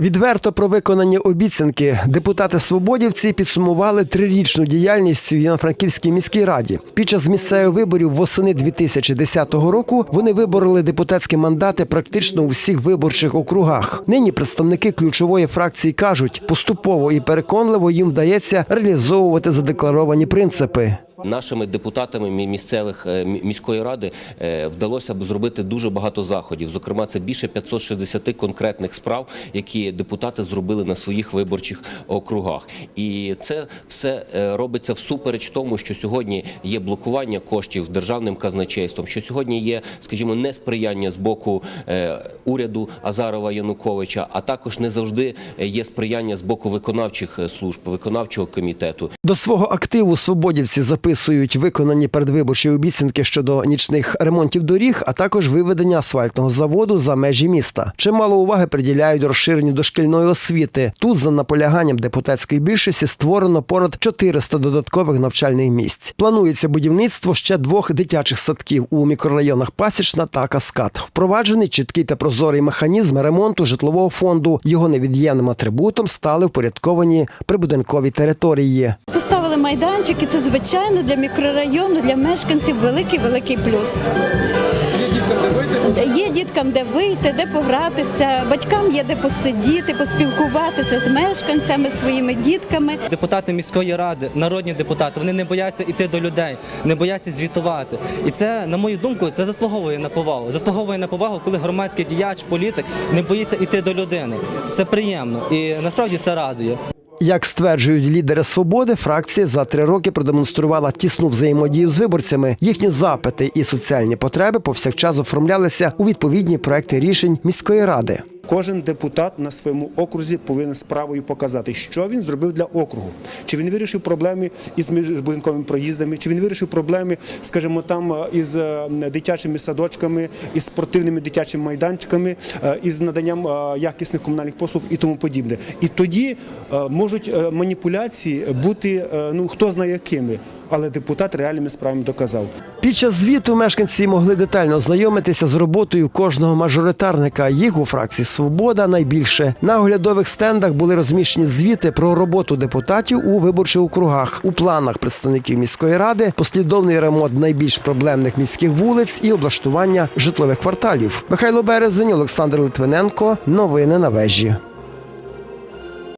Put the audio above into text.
Відверто про виконані обіцянки депутати свободівці підсумували трирічну діяльність в Івано-Франківській міській раді. Під час місцевих виборів восени 2010 року вони вибороли депутатські мандати практично у всіх виборчих округах. Нині представники ключової фракції кажуть, поступово і переконливо їм вдається реалізовувати задекларовані принципи. Нашими депутатами мі- місцевих е, міської ради е, вдалося б зробити дуже багато заходів. Зокрема, це більше 560 конкретних справ, які депутати зробили на своїх виборчих округах. І це все е, робиться всупереч тому, що сьогодні є блокування коштів державним казначейством, що сьогодні є, скажімо, несприяння з боку е, уряду Азарова Януковича, а також не завжди е, є сприяння з боку виконавчих служб, виконавчого комітету. До свого активу свободівці записують виконані передвиборчі обіцянки щодо нічних ремонтів доріг, а також виведення асфальтного заводу за межі міста. Чимало уваги приділяють розширенню дошкільної освіти. Тут, за наполяганням депутатської більшості, створено понад 400 додаткових навчальних місць. Планується будівництво ще двох дитячих садків у мікрорайонах Пасічна та Каскад. Впроваджений чіткий та прозорий механізм ремонту житлового фонду. Його невід'ємним атрибутом стали впорядковані прибудинкові території. Поставили майданчик, і це звичайно для мікрорайону, для мешканців великий великий плюс. Є діткам де вийти, де погратися, батькам є де посидіти, поспілкуватися з мешканцями, своїми дітками. Депутати міської ради, народні депутати, вони не бояться йти до людей, не бояться звітувати. І це, на мою думку, це заслуговує на повагу. Заслуговує на повагу, коли громадський діяч, політик не боїться йти до людини. Це приємно і насправді це радує. Як стверджують лідери свободи, фракція за три роки продемонструвала тісну взаємодію з виборцями. Їхні запити і соціальні потреби повсякчас оформлялися у відповідні проекти рішень міської ради. Кожен депутат на своєму окрузі повинен справою показати, що він зробив для округу. Чи він вирішив проблеми із міжбудинковими проїздами, чи він вирішив проблеми, скажімо, там е, із е, дитячими садочками, із спортивними дитячими майданчиками, е, із наданням якісних комунальних послуг і тому подібне. І тоді можуть маніпуляції бути ну хто знає якими, але депутат реальними справами доказав. Під час звіту мешканці могли детально ознайомитися з роботою кожного мажоритарника. Їх у фракції Свобода найбільше на оглядових стендах були розміщені звіти про роботу депутатів у виборчих округах. У планах представників міської ради послідовний ремонт найбільш проблемних міських вулиць і облаштування житлових кварталів. Михайло Березень, Олександр Литвиненко. Новини на вежі.